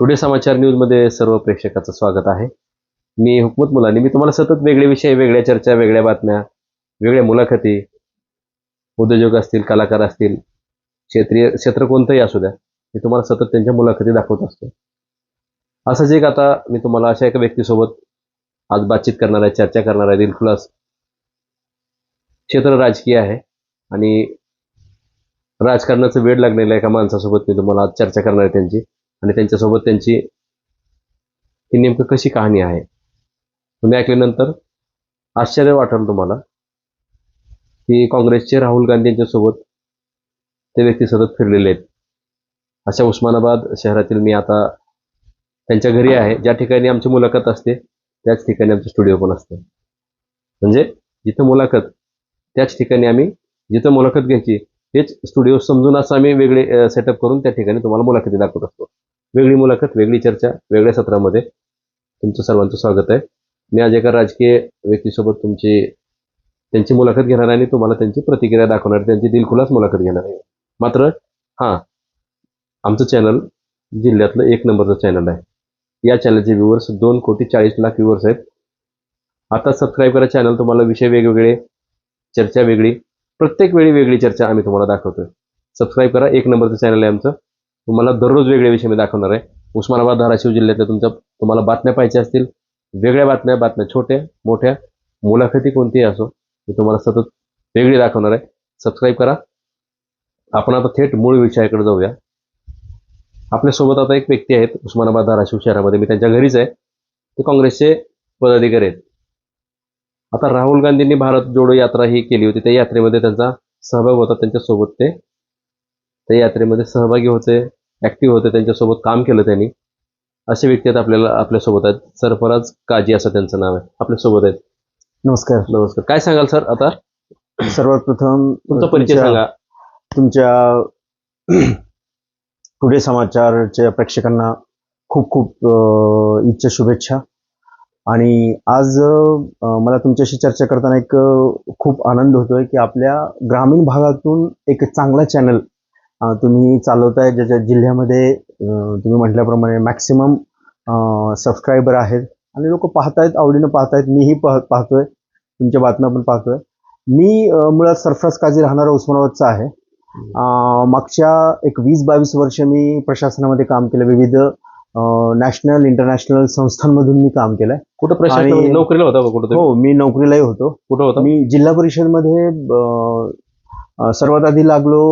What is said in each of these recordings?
Today समाचार न्यूजमध्ये सर्व प्रेक्षकाचं स्वागत आहे. मी हुकमत मुलानी. मी तुम्हाला सतत वेगळे विषय वेगळ्या चर्चा वेगळ्या बातम्या वेगळ्या मुलाखती उद्योजक असतील कलाकार असतील क्षेत्रीय क्षेत्र कोणतंही असू द्या मी तुम्हाला सतत त्यांच्या मुलाखती दाखवत असतो. असंच एक आता मी तुम्हाला अशा एका व्यक्तीसोबत आज बातचीत करणार आहे चर्चा करणार आहे. दिलखुलास क्षेत्र राजकीय आहे आणि राजकारणाचं वेळ लागलेल्या एका माणसासोबत मी तुम्हाला आज चर्चा करणार आहे त्यांची. आणि त्यांच्यासोबत त्यांची ही नेमकं कशी कहाणी आहे? तुम्ही ऐकल्यानंतर आश्चर्य वाटेल तुम्हाला की काँग्रेसचे राहुल गांधी यांच्यासोबत ते व्यक्ती सतत फिरलेले आहेत. अशा उस्मानाबाद शहरातील मी आता त्यांच्या घरी आहे. ज्या ठिकाणी आमची मुलाखत असते त्याच ठिकाणी आमचं स्टुडिओ पण असतं. म्हणजे जिथं मुलाखत त्याच ठिकाणी आम्ही जिथं मुलाखत घ्यायची तेच स्टुडिओ समजून असं आम्ही वेगळे सेटअप करून त्या ठिकाणी तुम्हाला मुलाखती दाखवत असतो. वेगळी मुलाखत वेगळी चर्चा वेगळ्या सत्रामध्ये. तुमचं सर्वांचं स्वागत आहे. मी आज एका राजकीय व्यक्तीसोबत तुमची त्यांची मुलाखत घेणार आहे आणि तुम्हाला त्यांची प्रतिक्रिया दाखवणार त्यांची दिलखुलास मुलाखत घेणार आहे. मात्र हां आमचं चॅनल जिल्ह्यातलं एक नंबरचं चॅनल आहे. या चॅनलचे व्ह्युअर्स दोन कोटी चाळीस लाख व्ह्युअर्स आहेत. आता सबस्क्राईब करा चॅनल तुम्हाला विषय वेगवेगळे चर्चा वेगळी प्रत्येक वेळी वेगळी चर्चा आम्ही तुम्हाला दाखवतोय. सबस्क्राईब करा एक नंबरचं चॅनल आहे आमचं. तुम्हाला दररोज वेगळे विषय मी दाखवणार आहे. उस्मानाबाद धाराशिव जिल्ह्यातल्या तुमच्या तुम्हाला बातम्या पाहिजे असतील. वेगळ्या बातम्या बातम्या छोट्या मोठ्या. मुलाखती कोणतीही असो मी तुम्हाला सतत वेगळी दाखवणार आहे. सबस्क्राईब करा. आपण आता थेट मूळ विषयाकडे जाऊया. आपल्यासोबत आता एक व्यक्ती आहेत उस्मानाबाद धाराशिव शहरामध्ये. मी त्यांच्या घरीच आहे. ते काँग्रेसचे पदाधिकारी आहेत. आता राहुल गांधींनी भारत जोडो यात्रा ही केली होती. त्या यात्रेमध्ये त्यांचा सहभाग होता. त्यांच्यासोबत ते त्या यात्रेमध्ये सहभागी होते ऍक्टिव्ह होते त्यांच्यासोबत काम केलं त्यांनी. असे व्यक्ती आहेत आपल्याला आपल्यासोबत आहेत. सरफराज काजी असं त्यांचं नाव आहे. आपल्यासोबत आहेत. नमस्कार. नमस्कार. काय सांगाल सर आता? सर्वात प्रथम तुमचा परिचय तुमच्या- सांगा. तुमच्या टुडे समाचारच्या प्रेक्षकांना खूप खूप अ, इच्छा शुभेच्छा. आणि आज अ, मला तुमच्याशी चर्चा करताना एक अ, खूप आनंद होतोय की आपल्या ग्रामीण भागातून एक चांगला चॅनल तुम्ही चालवताय ज्याच्या जिल्ह्यामध्ये तुम्ही म्हटल्याप्रमाणे मॅक्सिमम सबस्क्रायबर आहेत. आणि लोक पाहतायत आवडीनं पाहतायत. मीही पाह पाहतोय. तुमच्या बातम्या पण पाहतोय. मी मुळात सरफराज काझी राहणारा उस्मानाबादचा आहे. मागच्या एक वीस बावीस वर्ष मी प्रशासनामध्ये काम केलं. विविध नॅशनल इंटरनॅशनल संस्थांमधून मी काम केलंय. कुठं प्रशासन नोकरीला होता कुठं? हो मी नोकरीलाही होतो. कुठं होता? मी जिल्हा परिषदमध्ये सर्वात आधी लागलो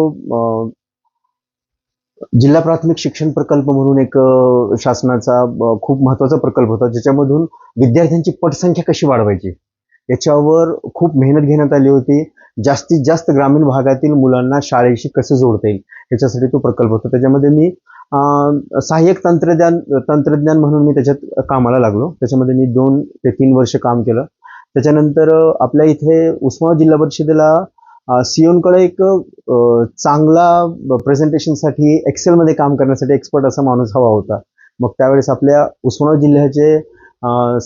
जिल्हा प्राथमिक शिक्षण प्रकल्प म्हणून एक शासनाचा खूप महत्त्वाचा प्रकल्प होता. ज्याच्यामधून विद्यार्थ्यांची पटसंख्या कशी वाढवायची? याच्यावर खूप मेहनत घेण्यात आली होती. जास्तीत जास्त ग्रामीण भागातील मुलांना शाळेशी कसं जोडता येईल याच्यासाठी तो प्रकल्प होता. त्याच्यामध्ये मी सहाय्यक तंत्रज्ञान तंत्रज्ञान म्हणून मी त्याच्यात कामाला लागलो. त्याच्यामध्ये मी दोन ते तीन वर्ष काम केलं. त्याच्यानंतर आपल्या इथे उस्मानाबाद जिल्हा परिषदेला सिओनकडे एक चांगला प्रेझेंटेशनसाठी एक्सेलमध्ये काम करण्यासाठी एक्सपर्ट असा माणूस हवा होता. मग त्यावेळेस आपल्या उस्मानाबाद जिल्ह्याचे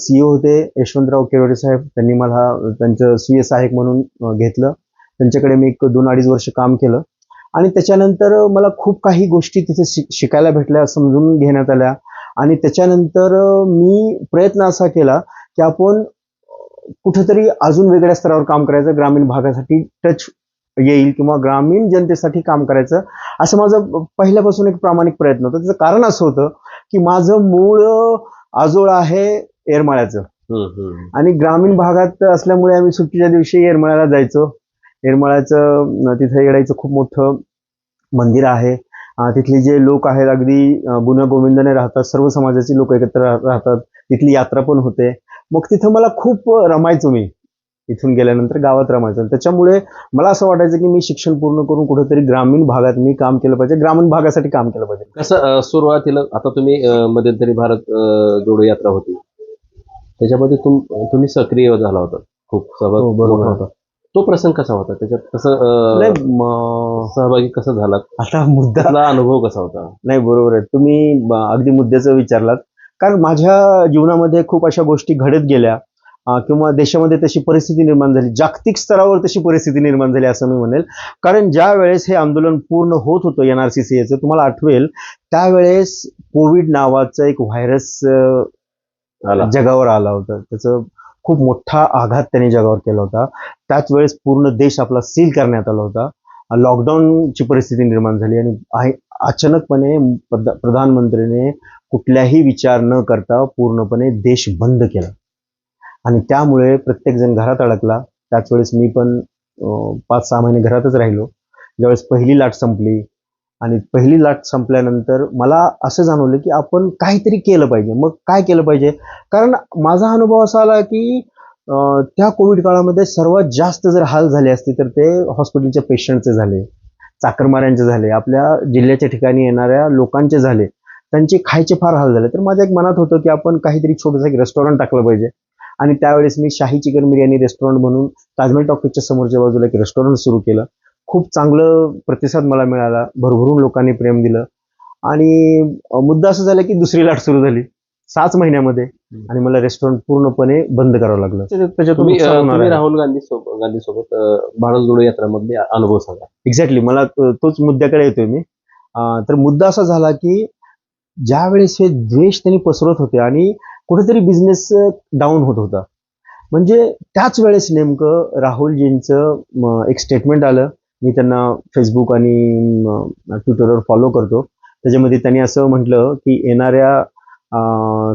सीईओ होते यशवंतराव केरोडे साहेब. त्यांनी मला त्यांचं स्वीय सहाय्यक म्हणून घेतलं. त्यांच्याकडे मी एक दोन अडीच वर्ष काम केलं. आणि त्याच्यानंतर मला खूप काही गोष्टी तिथे शिक शिकायला भेटल्या समजून घेण्यात आल्या. आणि त्याच्यानंतर मी प्रयत्न असा केला की आपण कुठेतरी अजून वेगळ्या स्तरावर काम करायचं ग्रामीण भागासाठी टच येईल किंवा ग्रामीण जनतेसाठी काम करायचं असं माझं पहिल्यापासून एक प्रामाणिक प्रयत्न होता. त्याचं कारण असं होतं की माझं मूळ आजोळ आहे येरमाळ्याचं. आणि ग्रामीण भागात असल्यामुळे आम्ही सुट्टीच्या दिवशी येरमाळ्याला जायचो. येरमाळ्याचं तिथे येडायचं खूप मोठं मंदिर आहे. तिथले जे लोक आहेत अगदी गुण्या गोविंदाने राहतात सर्व समाजाचे लोक एकत्र राह- राहतात. तिथली यात्रा पण होते. मग तिथं मला खूप रमायचो मी. इथून गेल्यानंतर गावात रमायचो. त्याच्यामुळे मला असं वाटायचं की मी शिक्षण पूर्ण करून कुठेतरी ग्रामीण भागात मी काम केलं पाहिजे. ग्रामीण भागासाठी काम केलं पाहिजे. कसं सुरुवातीला आता तुम्ही मध्यंतरी भारत जोडो यात्रा होती. त्याच्यामध्ये तुम तुम्ही सक्रिय झाला होता. खूप सहभाग हो, बरोबर. होता. तो प्रसंग कसा होता? त्याच्यात कसं सहभागी कसं झाला आता मुद्दा अनुभव कसा होता? नाही बरोबर आहे. तुम्ही अगदी मुद्द्याचं विचारलात. कारण माझ्या जीवनामध्ये खूप अशा गोष्टी घडत गेल्या किंवा देशामध्ये तशी परिस्थिती निर्माण झाली जागतिक स्तरावर तशी परिस्थिती निर्माण झाली असं मी म्हणेल. कारण ज्या वेळेस हे आंदोलन पूर्ण होत होतं एन आर सी सी एचं तुम्हाला आठवेल त्यावेळेस कोविड नावाचं एक व्हायरस जगावर आला होता. त्याचं खूप मोठा आघात त्यांनी जगावर केला होता. त्याच वेळेस पूर्ण देश आपला सील करण्यात आला होता. लॉकडाऊनची परिस्थिती निर्माण झाली आणि अचानकपणे प्रधा- प्रधानमंत्रीने कुठल्याही विचार न करता पूर्णपणे देश बंद केला. आणि त्यामुळे प्रत्येकजण घरात अडकला. त्याच वेळेस मी पण पाच सहा महिने घरातच राहिलो. ज्यावेळेस पहिली लाट संपली आणि पहिली लाट संपल्यानंतर मला असं जाणवलं की आपण काहीतरी केलं पाहिजे. मग काय केलं पाहिजे? कारण माझा अनुभव असा आला की त्या कोविड काळामध्ये सर्वात जास्त जर हाल झाले असते तर ते हॉस्पिटलच्या पेशंटचे झाले चाकरमाऱ्यांचे झाले आपल्या जिल्ह्याच्या ठिकाणी येणाऱ्या लोकांचे झाले. त्यांचे खायचे फार हाल झाले. तर माझ्या एक मनात होतं की आपण काहीतरी छोटंसं एक रेस्टॉरंट टाकलं पाहिजे. आणि त्यावेळेस मी शाही चिकन बिर्याणी रेस्टॉरंट म्हणून ताजमहल टॉकीजच्या समोरच्या बाजूला एक रेस्टॉरंट सुरू केलं. खूप चांगलं प्रतिसाद मला मिळाला. भरभरून लोकांनी प्रेम दिलं. आणि मुद्दा असं झाला की दुसरी लाट सुरू झाली. सहाच महिन्यामध्ये आणि मला रेस्टॉरंट पूर्णपणे बंद करावं लागलं. त्याच्यात- त्याच्यातून. राहुल गांधी सोबत गांधी सोबत भारत जोडो यात्रामधले अनुभव सांगा. एक्झॅक्टली मला तोच मुद्द्याकडे येतोय मी. तर मुद्दा असा झाला की ज्या वेळेस हे द्वेष त्यांनी पसरत होते आणि कुठेतरी बिझनेस डाऊन होत होता. म्हणजे त्याच वेळेस नेमकं राहुलजींचं एक स्टेटमेंट आलं. मी त्यांना फेसबुक आणि ट्विटरवर फॉलो करतो. त्याच्यामध्ये त्यांनी असं म्हटलं की येणाऱ्या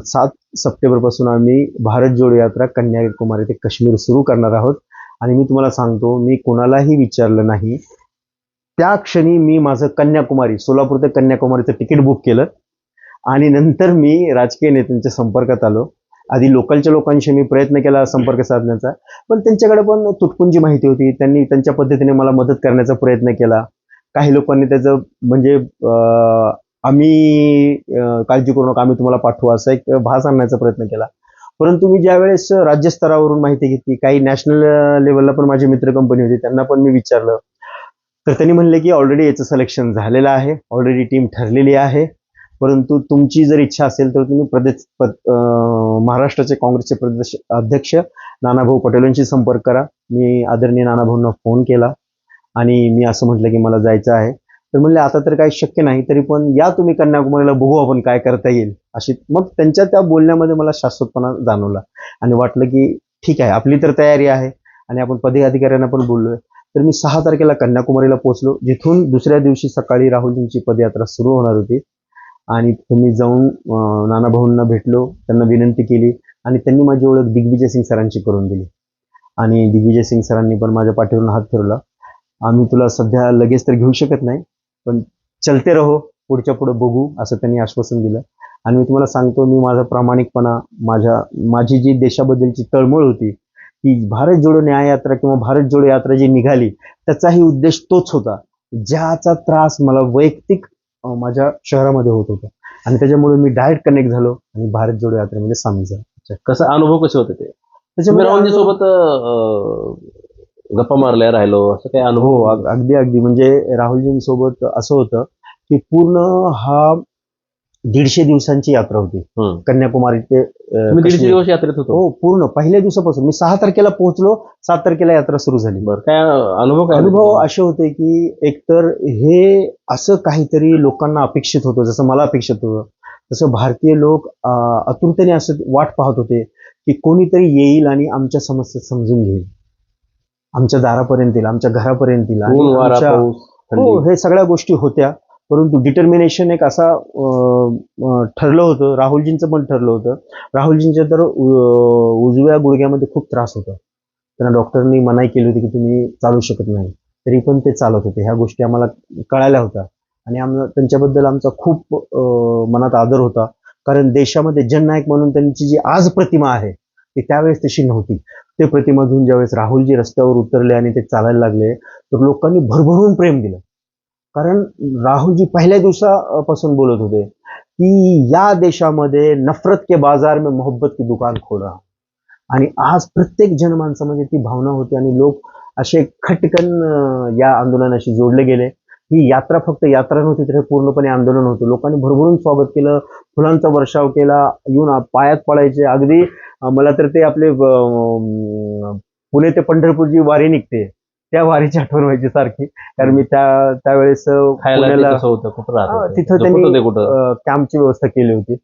सात सप्टेंबरपासून आम्ही भारत जोडो यात्रा कन्याकुमारी ते काश्मीर सुरू करणार आहोत. आणि मी तुम्हाला सांगतो मी कोणालाही विचारलं नाही. त्या क्षणी मी माझं कन्याकुमारी सोलापूर ते कन्याकुमारीचं तिकीट बुक केलं. आणि नंतर मी राजकीय नेत्यांच्या संपर्कात आलो. आधी लोकलच्या लोकांशी मी प्रयत्न केला संपर्क साधण्याचा पण त्यांच्याकडे पण तुटपुंजी माहिती होती. त्यांनी त्यांच्या पद्धतीने मला मदत करण्याचा प्रयत्न केला. काही लोकांनी त्याचं म्हणजे आम्ही काळजी करू नका आम्ही तुम्हाला पाठवू असा एक भास आणण्याचा प्रयत्न केला. परंतु मी ज्यावेळेस राज्यस्तरावरून माहिती घेतली काही नॅशनल लेवलला पण माझी मित्र कंपनी होती त्यांना पण मी विचारलं. तर त्यांनी म्हणले की ऑलरेडी याचं सिलेक्शन झालेलं आहे. ऑलरेडी टीम ठरलेली आहे. परंतु तुमची जर इच्छा असेल तर तुम्ही प्रदेश महाराष्ट्राचे काँग्रेसचे प्रदेश अध्यक्ष नानाभाऊ पटेलांशी संपर्क करा. मी आदरणीय नानाभाऊंना फोन केला आणि मी असं म्हटलं की मला जायचं आहे. तर म्हणले आता तर काही शक्य नाही तरी पण या तुम्ही कन्याकुमारीला बघू आपण काय करता येईल. अशी मग त्यांच्या त्या बोलण्यामध्ये मला शाश्वतपणा जाणवला आणि वाटलं की ठीक आहे आपली तर तयारी आहे आणि आपण पदाधिकाऱ्यांना पण बोललोय. तर मी सहा तारखेला कन्याकुमारीला पोहोचलो. जिथून दुसऱ्या दिवशी सकाळी राहुलजींची पदयात्रा सुरू होणार होती. आणि तुम्ही जाऊन नानाभाऊंना भेटलो त्यांना विनंती केली आणि त्यांनी माझी ओळख दिग्विजय सिंग सरांची करून दिली. आणि दिग्विजय सिंग सरांनी पण माझ्या पाठीवरून हात फिरवला. आम्ही तुला सध्या लगेच तर घेऊ शकत नाही पण चलते रहो पुढच्या पुढे बघू असं त्यांनी आश्वासन दिलं. आणि मी तुम्हाला सांगतो मी माझा प्रामाणिकपणा माझ्या माझी जी देशाबद्दलची तळमळ होती की भारत जोडो न्याय यात्रा किंवा भारत जोडो यात्रा जी निघाली त्याचाही उद्देश तोच होता. ज्याचा त्रास मला वैयक्तिक माझ्या शहरामध्ये होत होता. आणि त्याच्यामुळे मी डायरेक्ट कनेक्ट झालो आणि भारत जोडो यात्रेमध्ये सामील झालो. कसं अनुभव कसे होते ते? राहुलजी सोबत गप्पा मारल्या राहिलो असं काही हो अनुभव अग- अगदी अगदी. म्हणजे राहुलजींसोबत असं होतं की पूर्ण हा दीडशे दिवसांची यात्रा होती. कन्याकुमारी ते दीडशे. दिवस यात्रेत होतो. हो पूर्ण. पहिल्या दिवसापासून. मी सहा तारखेला पोहोचलो सात तारखेला यात्रा सुरू झाली. बरं काय अनुभव अनुभव असे होते की एकतर हे असं काहीतरी लोकांना अपेक्षित होतं जसं मला अपेक्षित होतं. तसं भारतीय लोक आतुरतेने असं वाट पाहत होते की कोणीतरी येईल आणि आमच्या समस्या समजून घेईल. आमच्या दारापर्यंत येईल आमच्या घरापर्यंत येईल हो हे सगळ्या गोष्टी होत्या. परंतु डिटर्मिनेशन एक असा ठरलं होतं. राहुलजींचं पण ठरलं होतं. राहुलजींच्या तर उ- उजव्या गुडघ्यामध्ये खूप त्रास होता. त्यांना डॉक्टरनी मनाई केली होती की तुम्ही चालू शकत नाही. तरी पण ते चालत होते. ह्या गोष्टी आम्हाला कळाल्या होत्या. आणि आम त्यांच्याबद्दल आमचा खूप मनात आदर होता. कारण देशामध्ये जननायक म्हणून त्यांची जी आज प्रतिमा आहे ती त्यावेळेस तशी नव्हती. ते प्रतिमा घेऊन ज्यावेळेस राहुलजी रस्त्यावर उतरले आणि ते चालायला लागले तर लोकांनी भरभरून प्रेम दिलं. कारण राहुलजी पहिल्या दिवसापासून बोलत होते की या देशामध्ये नफरत के बाजार में मोहब्बत की दुकान खोल. रहा आणि आज प्रत्येक जनमानसामध्ये म्हणजे ती भावना होती आणि लोक असे खटकन या आंदोलनाशी जोडले गेले. ही यात्रा फक्त यात्रा नव्हती तर हे पूर्णपणे आंदोलन होतं. लोकांनी भरभरून स्वागत केलं फुलांचा वर्षाव केला येऊन पायात पडायचे. अगदी मला तर ते आपले पुणे ते पंढरपूरची वारी निघते. त्या वारीची आठवण व्हायची सारखी. कारण मी त्या त्यावेळेस पुण्याला? तिथं त्यांनी- कॅम्पची व्यवस्था केली होती.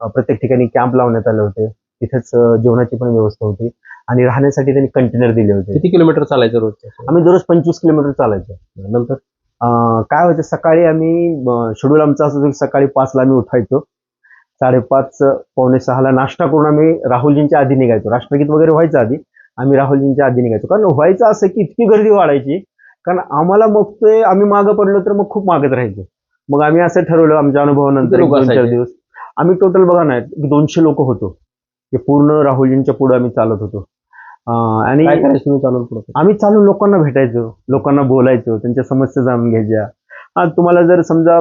प्रत्येक ठिकाणी कॅम्प लावण्यात आले होते. तिथेच जेवणाची पण व्यवस्था होती. आणि राहण्यासाठी त्यांनी कंटेनर दिले होते. किती किलोमीटर चालायचं रोज आम्ही दररोज पंचवीस किलोमीटर चालायचो. नंतर? काय व्हायचं सकाळी आम्ही शेड्यूल आमचा असं सकाळी पाचला आम्ही उठायचो. साडेपाच पावणे सहाला नाश्ता करून आम्ही राहुलजींच्या आधी निघायचो. राष्ट्रगीत वगैरे व्हायचं आधी. आम्ही राहुलजींच्या आधी निघायचो. कारण व्हायचं असं की इतकी गर्दी वाढायची कारण आम्हाला मग ते आम्ही मागं पडलो तर मग खूप मागत राहायचो. मग आम्ही असं ठरवलं आमच्या अनुभवानंतर दोन चार? दिवस. आम्ही टोटल बघा ना दोनशे लोक होतो. हे पूर्ण राहुलजींच्या पुढे आम्ही चालत होतो. आणि आम्ही चालून लोकांना भेटायचो लोकांना बोलायचो त्यांच्या समस्या जाणून घ्यायच्या. तुम्हाला जर समजा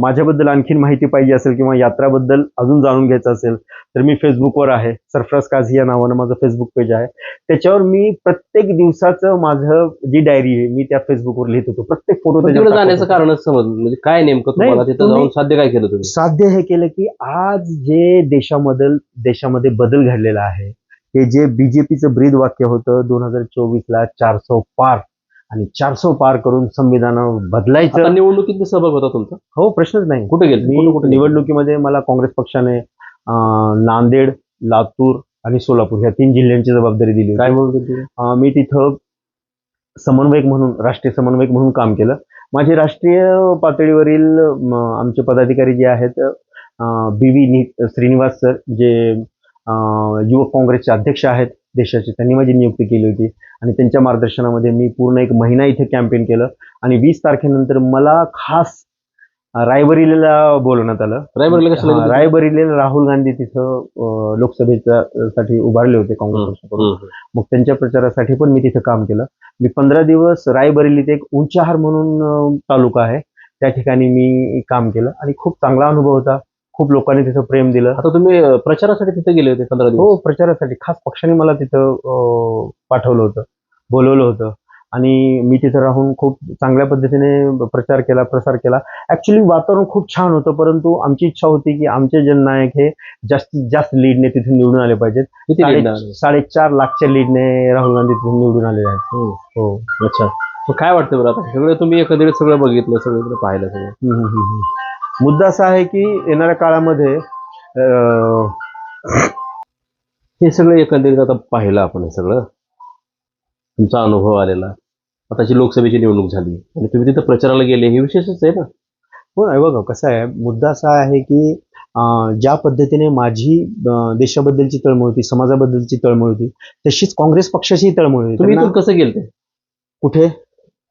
माझ्याबद्दल आणखीन माहिती पाहिजे असेल किंवा यात्राबद्दल अजून जाणून घ्यायचं असेल तर मी फेसबुकवर आहे. सरफराज काझी या नावानं माझं फेसबुक पेज आहे. त्याच्यावर मी प्रत्येक दिवसाचं माझं जी डायरी आहे मी त्या फेसबुकवर लिहित होतो. प्रत्येक फोटो जाण्याचं कारणच समज म्हणजे काय नेमकं तिथं जाऊन साध्य काय केलं तुम्ही? साध्य हे केलं की आज जे देशामध्ये देशामध्ये बदल घडलेला आहे हे जे बीजेपीचं ब्रीद वाक्य होतं दोन हजार चोवीस ला चारसो पार आणि चारसो पार करून संविधान बदलायचं. निवडणुकीत सहभाग होता तुमचा? हो प्रश्नच नाही. कुठे गेले? मी कुठे निवडणुकीमध्ये मला काँग्रेस पक्षाने नांदेड लातूर आणि सोलापूर ह्या तीन जिल्ह्यांची जबाबदारी दिली. काय म्हणून मी तिथं समन्वयक म्हणून राष्ट्रीय समन्वयक म्हणून काम केलं. माझे राष्ट्रीय पातळीवरील आमचे पदाधिकारी जे आहेत बी व्ही श्रीनिवास सर जे युवक काँग्रेसचे अध्यक्ष आहेत देशाचे. त्यांनी माझी नियुक्ती केली होती. आणि त्यांच्या मार्गदर्शनामध्ये मी पूर्ण एक महिना इथे कॅम्पेन केलं. आणि वीस तारखेनंतर मला खास रायबरेलीला बोलवण्यात आलं. गेले? रायबरेलीला राहुल गांधी तिथं लोकसभेच्या साठी उभारले होते काँग्रेस. मग त्यांच्या प्रचारासाठी पण मी तिथं काम केलं. मी पंधरा दिवस रायबरेलीत एक उंचाहार म्हणून तालुका आहे. त्या ठिकाणी मी काम केलं. आणि खूप चांगला अनुभव होता. खूप लोकांनी तिथं प्रेम दिलं. आता तुम्ही अं, प्रचारासाठी तिथे गेले होते पंधरा दिवस? हो प्रचारासाठी. खास पक्षाने मला तिथं अं, पाठवलं होतं बोलवलं होतं. आणि मी तिथं राहून खूप चांगल्या पद्धतीने प्रचार केला प्रसार केला. ऍक्च्युली वातावरण खूप छान होतं परंतु आमची इच्छा होती की आमचे जननायक हे जास्तीत जास्त लीडने तिथून निवडून आले पाहिजेत. किती साडे-? साडेचार लाखच्या लीडने राहुल गांधी तिथून निवडून आलेले आहेत. हम्म. हो अच्छा. मग काय वाटतं बरं आता? सगळं तुम्ही एकंदरीत सगळं बघितलं सगळीकडे पाहिलं सगळं. हम्म, हम्म, हम्म, हम्म. मुद्दा असा आहे की येणाऱ्या काळामध्ये हे सगळं एकंदरीत आता पाहिलं आपण हे सगळं. तुमचा अनुभव आलेला. आताची लोकसभेची निवडणूक झाली आणि तुम्ही तिथं प्रचाराला गेले हे विशेषच आहे ना? नाही बघा कसं आहे मुद्दा असा आहे की ज्या पद्धतीने माझी देशाबद्दलची तळमळ होती समाजाबद्दलची तळमळ होती तशीच काँग्रेस पक्षाची तळमळ होती. तुम्ही कसं गेलते? कुठे?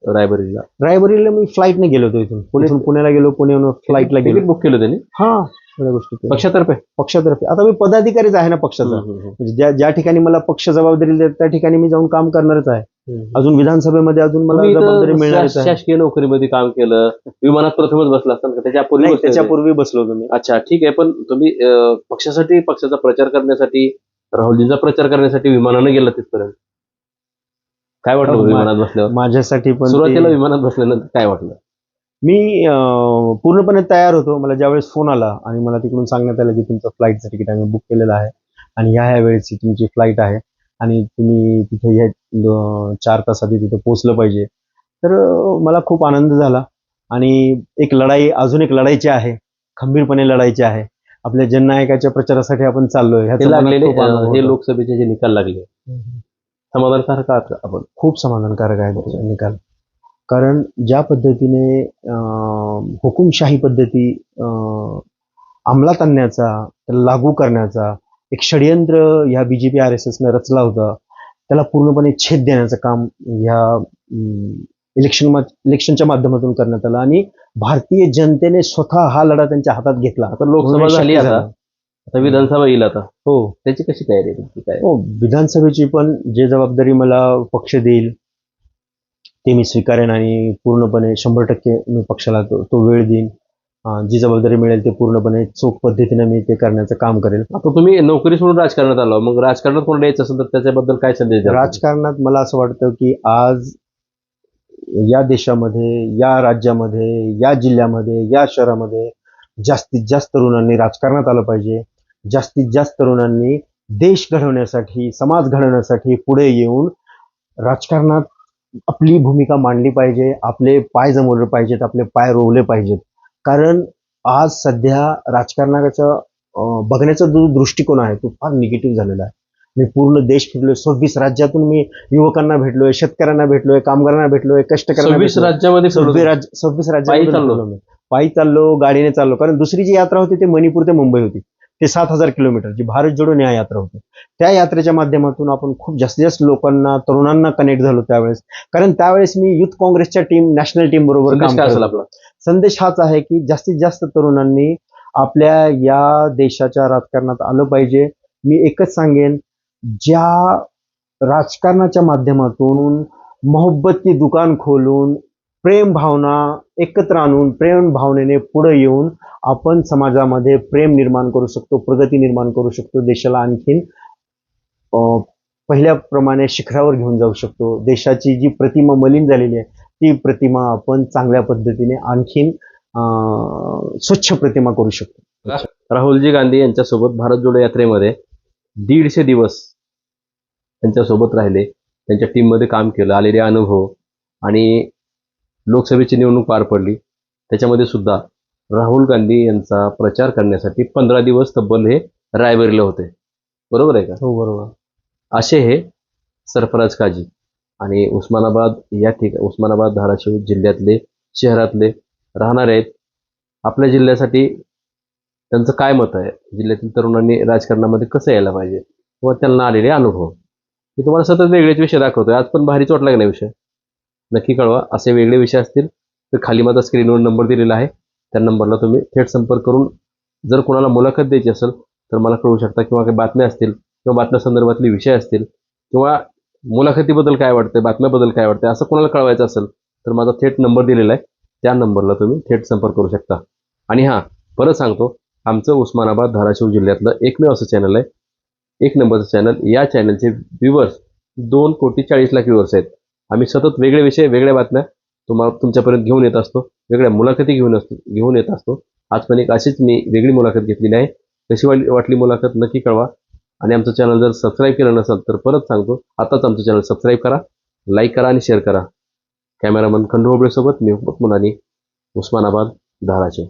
रायबरेलीला. रायबरेलीला मी फ्लाईटने गेलो होतो इथून. पुण्यातून पुण्याला गेलो पुण्याहून फ्लाईटला गेलो. बुक केलं त्यांनी? हा सगळ्या गोष्टी. पक्षातर्फे? पक्षातर्फे. आता मी पदाधिकारीच आहे ना पक्षाचा. म्हणजे ज्या ज्या ठिकाणी मला पक्ष जबाबदारी देत त्या ठिकाणी मी जाऊन काम करणारच आहे. अजून विधानसभेमध्ये अजून मला तुम्ही जबाबदारी आहे. शासकीय नोकरीमध्ये काम केलं विमानात प्रथमच बसला असताना का त्याच्यापूर्वी? त्याच्यापूर्वी बसलो मी. अच्छा ठीक आहे पण तुम्ही पक्षासाठी पक्षाचा प्रचार करण्यासाठी राहुलजींचा प्रचार करण्यासाठी विमानानं गेला तिथपर्यंत. काय वाटलं हो, विमानात बसल्यावर? माझ्यासाठी पण ते- सुरुवातीला विमानात बसल्यानंतर काय वाटलं? मी अं, पूर्णपणे तयार होतो. मला ज्यावेळेस फोन आला आणि मला तिकडून सांगण्यात आलं की तुमचं फ्लाईटचं तिकीट आम्ही बुक केलेलं आहे आणि ह्या ह्या वेळेची तुमची फ्लाईट आहे आणि तुम्ही तिथे अं, चार तासात तिथे पोहोचलं पाहिजे. तर अं, मला खूप आनंद झाला आणि एक लढाई अजून एक लढायची आहे. खंबीरपणे लढायची आहे. आपल्या जननायकाच्या प्रचारासाठी आपण चाललोय. ह्याचा मला लागलेले खूप अनुभव अं, हे होता. लोकसभेचे जे निकाल लागले. समाधानकारक आहात आपण खूप समाधानकारक आहे त्याचा निकाल. कारण ज्या पद्धतीने हुकुमशाही पद्धती अंमलात आणण्याचा लागू करण्याचा एक षडयंत्र ह्या बीजेपी आर एस एसने रचला होता त्याला पूर्णपणे छेद देण्याचं काम ह्या इलेक्शन इलेक्शनच्या माध्यमातून करण्यात आलं. आणि भारतीय जनतेने स्वतः हा लढा त्यांच्या हातात घेतला. आता लोकसभा झाली आता. झालं. आता विधानसभा येईल आता. हो. त्याची कशी तयारी आहे तुमची? काय? हो विधानसभेची पण जे जबाबदारी मला पक्ष देईल ते मी स्वीकारेन आणि पूर्णपणे शंभर टक्के मी पक्षाला तो तो वेळ देईन. जी जबाबदारी मिळेल ते पूर्णपणे चोख पद्धतीने मी ते करण्याचं काम करेल. आता तुम्ही नोकरी सोडून राजकारणात आलो मग राजकारणात कोण यायचं असेल तर त्याच्याबद्दल काय संदेश? राजकारणात मला असं वाटतं की आज या देशामध्ये या राज्यामध्ये या जिल्ह्यामध्ये या शहरामध्ये जास्तीत जास्त तरुणांनी राजकारणात आलं पाहिजे. जास्तीत जास्त तरुणांनी देश घडवण्यासाठी समाज घडवण्यासाठी पुढे येऊन राजकारणात आपली भूमिका मांडली पाहिजे आपले पाय जमवले पाहिजेत आपले पाय रोवले पाहिजेत. कारण आज सध्या राजकारणाचा बघण्याचा जो दृष्टिकोन आहे तो फार निगेटिव्ह झालेला आहे. मी पूर्ण देश फिरलोय सव्वीस राज्यातून मी युवकांना भेटलोय शेतकऱ्यांना भेटलोय कामगारांना भेटलोय कष्टकऱ्यांना. राज्यामध्ये सव्वीस राज्यात चाललो. पायी चाललो गाडीने चाललो. कारण दुसरी जी यात्रा होती ते मणिपूर ते मुंबई होती. ते सात हजार किलोमीटर जी भारत जोडो न्याय यात्रा होती. त्या यात्रेच्या माध्यमातून आपण खूप जास्तीत जास्त लोकांना तरुणांना कनेक्ट झालो त्यावेळेस. कारण त्यावेळेस मी युथ काँग्रेसच्या टीम नॅशनल टीम बरोबर संदेश काम. आपला? संदेश हाच आहे की जास्तीत जास्त तरुणांनी आपल्या या देशाच्या राजकारणात आलं पाहिजे. मी एकच सांगेन ज्या राजकारणाच्या माध्यमातून मोहब्बतची दुकान खोलून प्रेम भावना एकत्र आणून प्रेम भावनेने पुढे येऊन आपण समाजामध्ये प्रेम निर्माण करू शकतो प्रगती निर्माण करू शकतो. देशाला आणखीन पहिल्याप्रमाणे शिखरावर घेऊन जाऊ शकतो. देशाची जी प्रतिमा मलिन झालेली आहे ती प्रतिमा आपण चांगल्या पद्धतीने आणखीन स्वच्छ प्रतिमा करू शकतो. राहुलजी गांधी यांच्यासोबत भारत जोडो यात्रेमध्ये दीडशे दिवस त्यांच्यासोबत राहिले. त्यांच्या टीममध्ये काम केलं. आलेले अनुभव आणि लोकसभेची निवडणूक पार पडली. त्याच्यामध्ये सुद्धा राहुल गांधी यांचा प्रचार करण्यासाठी पंधरा दिवस तब्बल हे रायबरेला होते. बरोबर आहे का? हो बरोबर. असे हे सरफराज काजी आणि उस्मानाबाद या ठिक उस्मानाबाद धाराशिव जिल्ह्यातले शहरातले राहणारे आहेत. आपल्या जिल्ह्यासाठी त्यांचं काय मत आहे? जिल्ह्यातील तरुणांनी राजकारणामध्ये कसं यायला पाहिजे? किंवा त्यांना आलेले अनुभव? मी तुम्हाला सतत वेगळेच विषय दाखवतोय. आज पण भारीच वाटला का नाही विषय. नक्की कळवा. असे वेगळे विषय असतील तर खाली माझा स्क्रीनवर नंबर दिलेला आहे. त्या नंबरला तुम्ही थेट संपर्क करून जर कोणाला मुलाखत द्यायची असेल तर मला कळवू शकता किंवा काही बातम्या असतील किंवा बातम्या संदर्भातले विषय असतील किंवा मुलाखतीबद्दल काय वाटतं बातम्याबद्दल काय वाटतं असं कोणाला कळवायचं असेल तर माझा थेट नंबर दिलेला आहे. त्या नंबरला तुम्ही थेट संपर्क करू शकता. आणि हां परत सांगतो आमचं उस्मानाबाद धाराशिव जिल्ह्यातलं एकमेव असं चॅनल आहे. एक नंबरचं चॅनल या चॅनलचे व्ह्युअर्स दोन कोटी चाळीस लाख व्ह्युअर्स आहेत. आम्ही सतत वेगळे विषय वेगळ्या बातम्या तुम्हाला तुमच्यापर्यंत घेऊन येत असतो. वेगळ्या मुलाखती घेऊन असतो घेऊन येत असतो. आज पण एक अशीच मी वेगळी मुलाखत घेतलेली आहे. कशी वाटली वाटली मुलाखत नक्की कळवा. आणि आमचं चॅनल जर सबस्क्राईब केलं नसेल तर परत सांगतो. आताच आमचं चॅनल सबस्क्राईब करा लाईक करा आणि शेअर करा. कॅमेरामन खंडू होबळेसोबत मी मुलानी उस्मानाबाद धाराशिव.